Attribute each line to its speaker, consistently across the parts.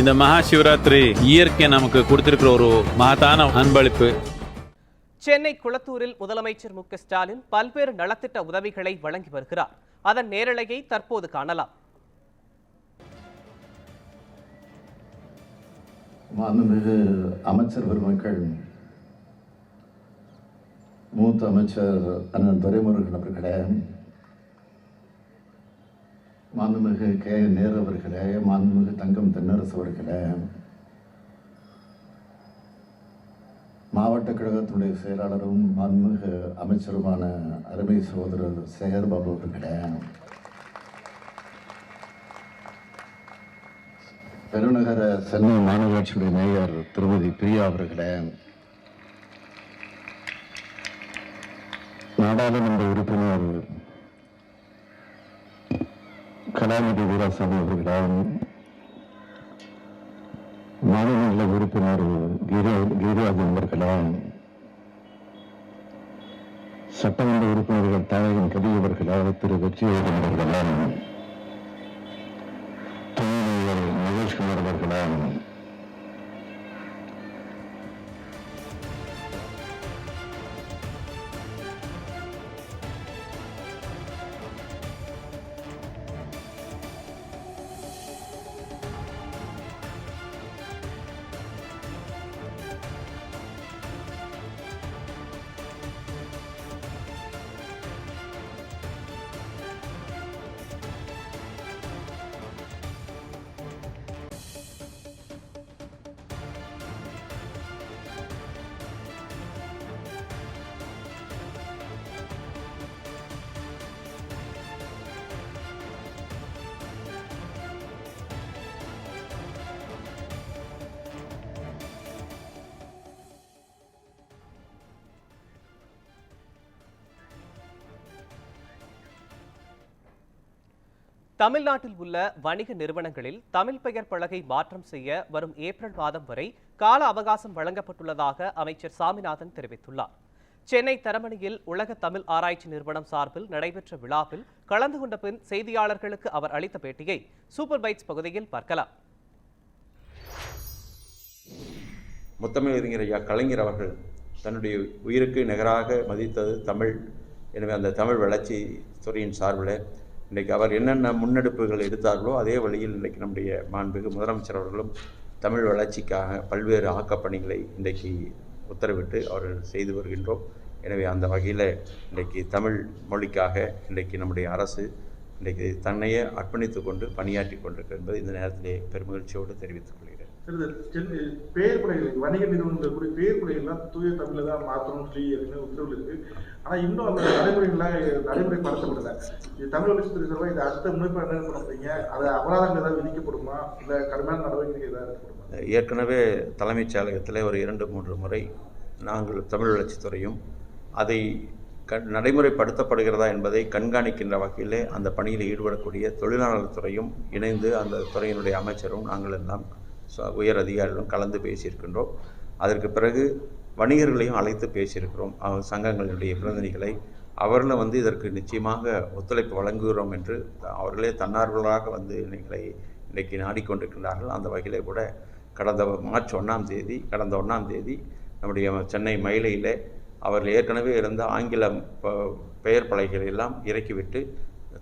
Speaker 1: இந்த மகா சிவராத்திரி இயற்கை நமக்கு கொடுத்திருக்கிற ஒரு மகத்தான அன்பளிப்பு.
Speaker 2: சென்னை குளத்தூரில் முதலமைச்சர் மு க ஸ்டாலின் பல்வேறு நலத்திட்ட உதவிகளை வழங்கி வருகிறார். அதன் நேரலையை தற்போது காணலாம்.
Speaker 3: மாண்புமிகு அமைச்சர் பெருமக்கள் மூத்த அமைச்சர் அண்ணன் துரைமுருகன் அவர்களே மாண்புமிகு கே. நேரு அவர்களே மாண்புமிகு தங்கம் தென்னரசு அவர்களே. மாவட்ட கழகத்தினுடைய செயலாளரும் மாண்புமிகு அமைச்சருமான அருமை சகோதரர் சேகர் பாபு அவர்களே. பெருநகர சென்னை மாநகராட்சியுடைய மேயர் திருமதி பிரியா அவர்களே. நாடாளுமன்ற உறுப்பினர் கலாநிதி வீராசாமி அவர்களே மாநில உறுப்பினர் கிரிராஜன் அவர்களாம் சட்டமன்ற உறுப்பினர்கள் தாயகன் கவி திரு வெற்றிவேதன் அவர்களாம்
Speaker 2: தமிழ்நாட்டில் உள்ள வணிக நிறுவனங்களில் தமிழ் பெயர் பலகை மாற்றம் செய்ய வரும் ஏப்ரல் மாதம் வரை கால அவகாசம் வழங்கப்பட்டுள்ளதாக அமைச்சர் சாமிநாதன் தெரிவித்துள்ளார். சென்னை தரமணியில் உலக தமிழ் ஆராய்ச்சி நிறுவனம் சார்பில் நடைபெற்ற விழாவில் கலந்து கொண்ட பின் செய்தியாளர்களுக்கு அவர் அளித்த பேட்டியை சூப்பர் பைட்ஸ் பகுதியில் பார்க்கலாம்.
Speaker 4: முத்தமிழறிஞர் ஐயா கலைஞர் அவர்கள் தன்னுடைய உயிருக்கு நிகராக மதித்தது தமிழ். எனவே அந்த தமிழ் வளர்ச்சி துறையின் சார்பில் இன்றைக்கு அவர் என்னென்ன முன்னெடுப்புகள் எடுத்தார்களோ அதே வழியில் இன்றைக்கு நம்முடைய மாண்புமிகு முதலமைச்சர் அவர்களும் தமிழ் வளர்ச்சிக்காக பல்வேறு ஆக்கப்பணிகளை இன்றைக்கு உத்தரவிட்டு அவர்கள் செய்து வருகின்றோம். எனவே அந்த வகையில் இன்றைக்கு தமிழ் மொழிக்காக இன்றைக்கு நம்முடைய அரசு இன்றைக்கு தன்னையே அர்ப்பணித்து கொண்டு பணியாற்றி கொண்டிருக்கிறது என்பதை இந்த நேரத்திலே பெருமகிழ்ச்சியோடு தெரிவித்துக் கொள்கிறேன்.
Speaker 5: சென்னை பெயர் பலகைகள் வணிக நிறுவனங்கள் கூட பெயர் பலகைகள்லாம் தூய தமிழ்ல தான் மாற்றணும் சொல்லி அப்படின்னு உத்தரவு இருக்கு. ஆனா இன்னும் அந்த நடைமுறைகள்லாம் நடைமுறைப்படுத்தப்படல இது தமிழ் வளர்ச்சித்துறை சார்பாக இது அடுத்த முனைப்பு என்ன பண்ணுறீங்க அது அபராதங்கள் ஏதாவது விதிக்கப்படுமா? இல்ல கடுமையான நடவடிக்கை ஏதாவது எடுக்கப்படுமா?
Speaker 4: ஏற்கனவே தலைமைச் செயலகத்தில் ஒரு இரண்டு மூன்று முறை நாங்கள் தமிழ் வளர்ச்சித்துறையும் அதை கண் நடைமுறைப்படுத்தப்படுகிறதா என்பதை கண்காணிக்கின்ற வகையிலே அந்த பணியில் ஈடுபடக்கூடிய தொழிலாளர் துறையும் இணைந்து அந்த துறையினுடைய அமைச்சரும் நாங்கள் எல்லாம் உயர் அதிகாரிகளும் கலந்து பேசியிருக்கின்றோம். அதற்கு பிறகு வணிகர்களையும் அழைத்து பேசியிருக்கிறோம். சங்கங்களுடைய பிரதிநிதிகளை. அவர்களும் வந்து இதற்கு நிச்சயமாக ஒத்துழைப்பு வழங்குகிறோம் என்று அவர்களே தன்னார்வலாக வந்து எங்களை இன்றைக்கு நாடிக்கொண்டிருக்கின்றார்கள். அந்த வகையிலே கூட கடந்த மார்ச் ஒன்றாம் தேதி கடந்த ஒன்றாம் தேதி நம்முடைய சென்னை மயிலையில் அவர்கள் ஏற்கனவே இருந்த ஆங்கிலம் பெயர் பலகைகளை எல்லாம் இறக்கிவிட்டு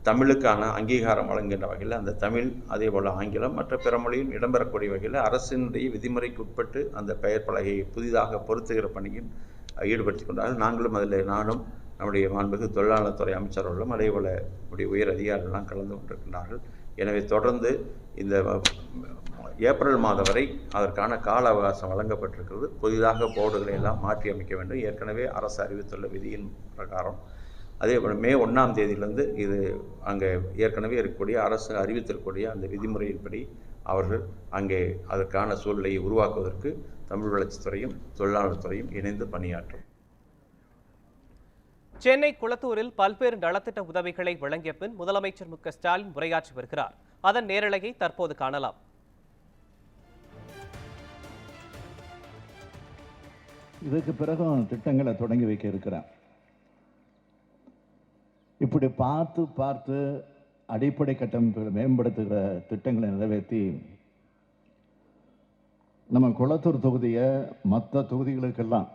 Speaker 4: தமிழுக்கான அங்கீகாரம் வழங்குகின்ற வகையில் அந்த தமிழ் அதே போல் ஆங்கிலம் மற்ற பிற மொழியும் இடம்பெறக்கூடிய வகையில் அரசினுடைய விதிமுறைக்கு உட்பட்டு அந்த பெயர் பலகையை புதிதாக பொருத்துகிற பணியில் ஈடுபடுத்தி கொண்டார்கள். நாங்களும் அதில் நானும் நம்முடைய மாண்புமிகு தொழிலாளர் துறை அமைச்சர்களும் அதே போல் நம்முடைய உயர் அதிகாரிகள்லாம் கலந்து கொண்டிருக்கின்றார்கள். எனவே தொடர்ந்து இந்த ஏப்ரல் மாதம் வரை அதற்கான கால அவகாசம் வழங்கப்பட்டிருக்கிறது. புதிதாக போர்டுகளை எல்லாம் மாற்றி அமைக்க வேண்டும். ஏற்கனவே அரசு அறிவித்துள்ள விதியின் பிரகாரம் அதே போல் மே ஒன்றாம் தேதியிலிருந்து இது அங்கே ஏற்கனவே இருக்கக்கூடிய அரசு அறிவித்திருக்கக்கூடிய அந்த விதிமுறையின்படி அவர்கள் அங்கே அதற்கான சூழ்நிலையை உருவாக்குவதற்கு தமிழ் வளர்ச்சித்துறையும் தொழிலாளர் துறையும் இணைந்து பணியாற்றும்.
Speaker 2: சென்னை குளத்தூரில் பல்வேறு நலத்திட்ட உதவிகளை வழங்கிய பின் முதலமைச்சர் மு க ஸ்டாலின் உரையாற்றி வருகிறார். அதன் நேரலையை தற்போது காணலாம்.
Speaker 3: இதுக்கு பிறகும் திட்டங்களை தொடங்கி வைக்க இருக்கிறேன் இப்படி பார்த்து பார்த்து அடிப்படை கட்டமைப்புகளை மேம்படுத்துகிற திட்டங்களை நிறைவேற்றி நம்ம குளத்தூர் தொகுதியை மற்ற தொகுதிகளுக்கெல்லாம்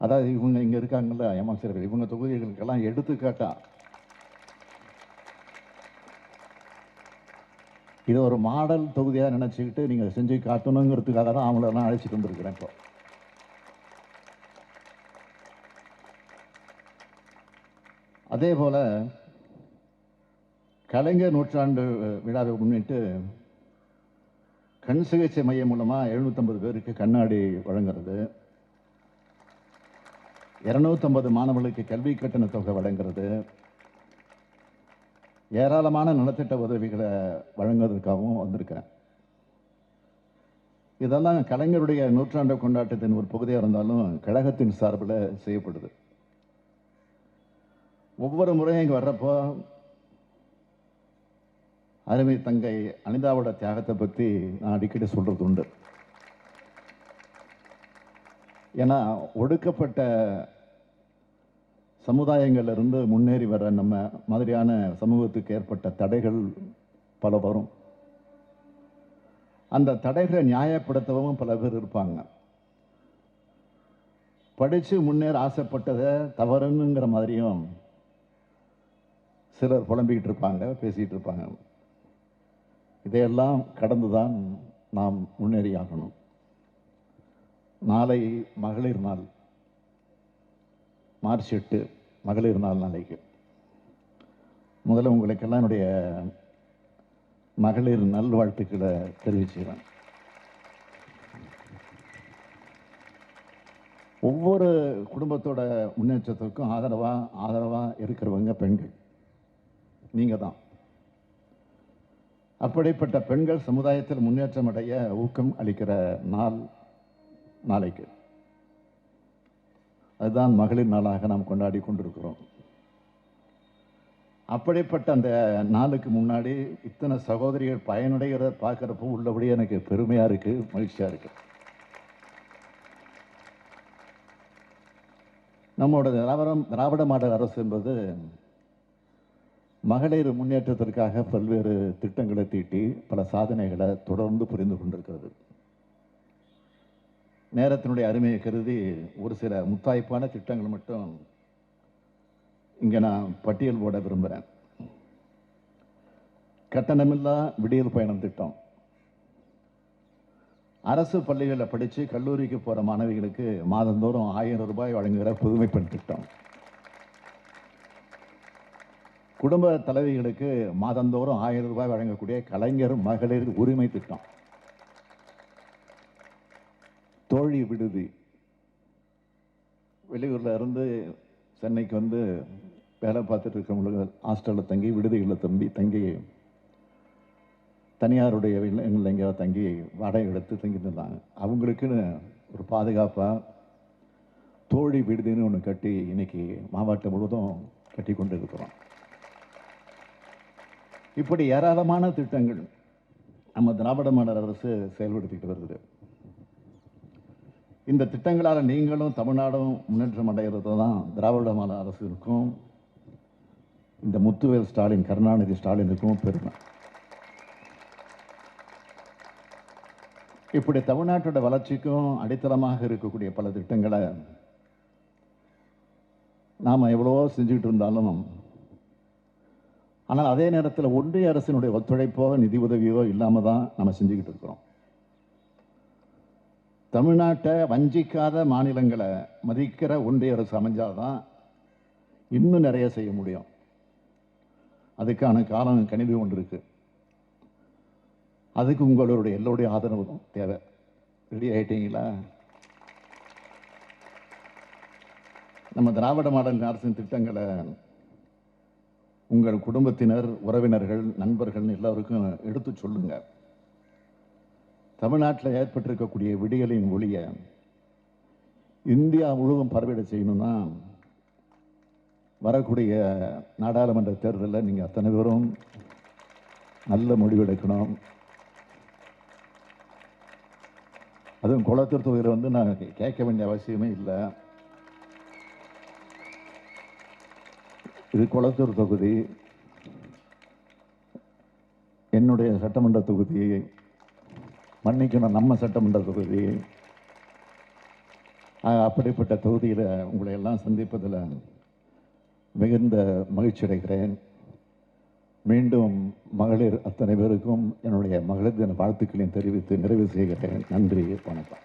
Speaker 3: அதாவது இவங்க இங்கே இருக்காங்கல்ல அமைச்சர்கள் இவங்க தொகுதிகளுக்கெல்லாம் எடுத்துக்காட்டா இது ஒரு மாடல் தொகுதியாக நினச்சிக்கிட்டு நீங்கள் செஞ்சு காட்டணுங்கிறதுக்காக தான் அவங்களெல்லாம் அழைச்சிட்டு வந்திருக்கிறேன் இப்போ. அதே போல் கலைஞர் நூற்றாண்டு விழாவை முன்னிட்டு கண் சிகிச்சை மையம் மூலமாக எழுநூற்றம்பது பேருக்கு கண்ணாடி வழங்குறது. இரநூத்தம்பது மாணவர்களுக்கு கல்வி கட்டண தொகை வழங்குறது. ஏராளமான நலத்திட்ட உதவிகளை வழங்குவதற்காகவும் வந்திருக்கிறேன் இதெல்லாம் கலைஞருடைய நூற்றாண்டு கொண்டாட்டத்தின் ஒரு பகுதியாக இருந்தாலும் கழகத்தின் சார்பில் செய்யப்படுது. ஒவ்வொரு முறையும் இங்கே வர்றப்போ அருமை தங்கை அனிதாவோட தியாகத்தை பற்றி நான் அடிக்கடி சொல்கிறது உண்டு. ஏன்னா ஒடுக்கப்பட்ட சமுதாயங்கள்லேருந்து முன்னேறி வர நம்ம மாதிரியான சமூகத்துக்கு ஏற்பட்ட தடைகள் பல வரும். அந்த தடைகளை நியாயப்படுத்தவும் பல பேர் இருப்பாங்க. படித்து முன்னேற ஆசைப்பட்டதை தவறுங்கிற மாதிரியும் சிலர் புலம்பிக்கிட்டு இருப்பாங்க பேசிகிட்டு இருப்பாங்க இதையெல்லாம் கடந்து தான் நாம் முன்னேறியாகணும். நாளை மகளிர் நாள். மார்ச் எட்டு மகளிர் நாள் நாளைக்கு. முதல்ல உங்களுக்கெல்லாம் என்னுடைய மகளிர் நல்வாழ்த்துக்களை தெரிவிச்சுக்கிறேன். ஒவ்வொரு குடும்பத்தோட முன்னேற்றத்திற்கும் ஆதரவாக ஆதரவாக இருக்கிறவங்க பெண்கள். நீங்கள் தான் அப்படிப்பட்ட பெண்கள் சமுதாயத்தில் முன்னேற்றம் அடைய ஊக்கம் அளிக்கிற நாள் நாளைக்கு. அதுதான் மகளிர் நாளாக நாம் கொண்டாடி கொண்டிருக்கிறோம். அப்படிப்பட்ட அந்த நாளுக்கு முன்னாடி இத்தனை சகோதரிகள் பயனடைகிறத பார்க்குறப்போ உள்ளபடியே எனக்கு பெருமையாக இருக்குது மகிழ்ச்சியாக இருக்குது நம்மளோட திராவிடம் திராவிட மாடல் அரசு என்பது மகளிர் முன்னேற்றத்திற்காக பல்வேறு திட்டங்களை தீட்டி பல சாதனைகளை தொடர்ந்து புரிந்து கொண்டிருக்கிறது. நேரத்தினுடைய அருமையை கருதி ஒரு சில முத்தாய்ப்பான திட்டங்கள் மட்டும் இங்கே நான் பட்டியல் போட விரும்புகிறேன் கட்டணமில்லா விடியல் பயணம் திட்டம். அரசு பள்ளிகளில் படித்து கல்லூரிக்கு போகிற மாணவிகளுக்கு மாதந்தோறும் ஆயிரம் ரூபாய் வழங்குகிற புதுமை பெண் திட்டம். குடும்ப தலைவிகளுக்கு மாதந்தோறும் ஆயிரம் ரூபாய் வழங்கக்கூடிய கலைஞர் மகளிர் உரிமை திட்டம். தோழி விடுதி. வெளியூரில் இருந்து சென்னைக்கு வந்து வேலை பார்த்துட்டு இருக்கவங்களுக்கு ஹாஸ்டலில் தங்கி விடுதிகளில் தம்பி தங்கி தனியாருடைய இல்லங்களில் எங்கேயாவது தங்கி வாடகை எடுத்து தங்கி இருந்தாங்க. அவங்களுக்குன்னு ஒரு பாதுகாப்பாக தோழி விடுதின்னு ஒன்று கட்டி இன்னைக்கு மாவட்டம் முழுவதும் கட்டி கொண்டு இருக்கிறோம் இப்படி ஏராளமான திட்டங்கள் நம்ம திராவிட மாடல் அரசு செயல்படுத்திக்கிட்டு வருது. இந்த திட்டங்களால் நீங்களும் தமிழ்நாடும் முன்னேற்றம் அடைகிறது தான் திராவிட மாடல் அரசுக்கும் இந்த முத்துவேல் ஸ்டாலின் கருணாநிதி ஸ்டாலினுக்கும் பெருமை. இப்படி தமிழ்நாட்டோட வளர்ச்சிக்கும் அடித்தளமாக இருக்கக்கூடிய பல திட்டங்களை நாம் எவ்வளவோ செஞ்சுக்கிட்டு இருந்தாலும் ஆனால் அதே நேரத்தில் ஒன்றிய அரசினுடைய ஒத்துழைப்போ நிதி உதவியோ இல்லாமல் தான் நம்ம செஞ்சுக்கிட்டு இருக்கிறோம். தமிழ்நாட்டை வஞ்சிக்காத மாநிலங்களை மதிக்கிற ஒன்றிய அரசு அமைஞ்சாதான் இன்னும் நிறைய செய்ய முடியும். அதுக்கான காலம் கணிவு ஒன்று இருக்குது அதுக்கு உங்களுடைய எல்லோருடைய ஆதரவும் தேவை. ரெடி ஆகிட்டீங்களா நம்ம திராவிட மாடல் அரசின் திட்டங்களை உங்கள் குடும்பத்தினர் உறவினர்கள் நண்பர்கள் எல்லாருக்கும் எடுத்து சொல்லுங்க. தமிழ்நாட்டில் ஏற்பட்டிருக்கக்கூடிய விடியலின் ஒளியை இந்தியா முழுவதும் பரவிட செய்யணும்னா வரக்கூடிய நாடாளுமன்ற தேர்தலில் நீங்கள் அத்தனை பேரும் நல்ல முடிவெடுக்கணும் அதுவும் குளத்தூர் தொகுதியில் வந்து நான் கேட்க வேண்டிய அவசியமே இல்லை. இது குளத்தூர் தொகுதி. என்னுடைய சட்டமன்ற தொகுதி. மன்னிக்கணும் நம்ம சட்டமன்ற தொகுதி. அப்படிப்பட்ட தொகுதியில் உங்களை எல்லாம் சந்திப்பதில் மிகுந்த மகிழ்ச்சி அடைகிறேன். மீண்டும் மகளிர் அத்தனை பேருக்கும் என்னுடைய மகளிர் தின வாழ்த்துக்களையும் தெரிவித்து நிறைவு செய்கிறேன். நன்றி வணக்கம்.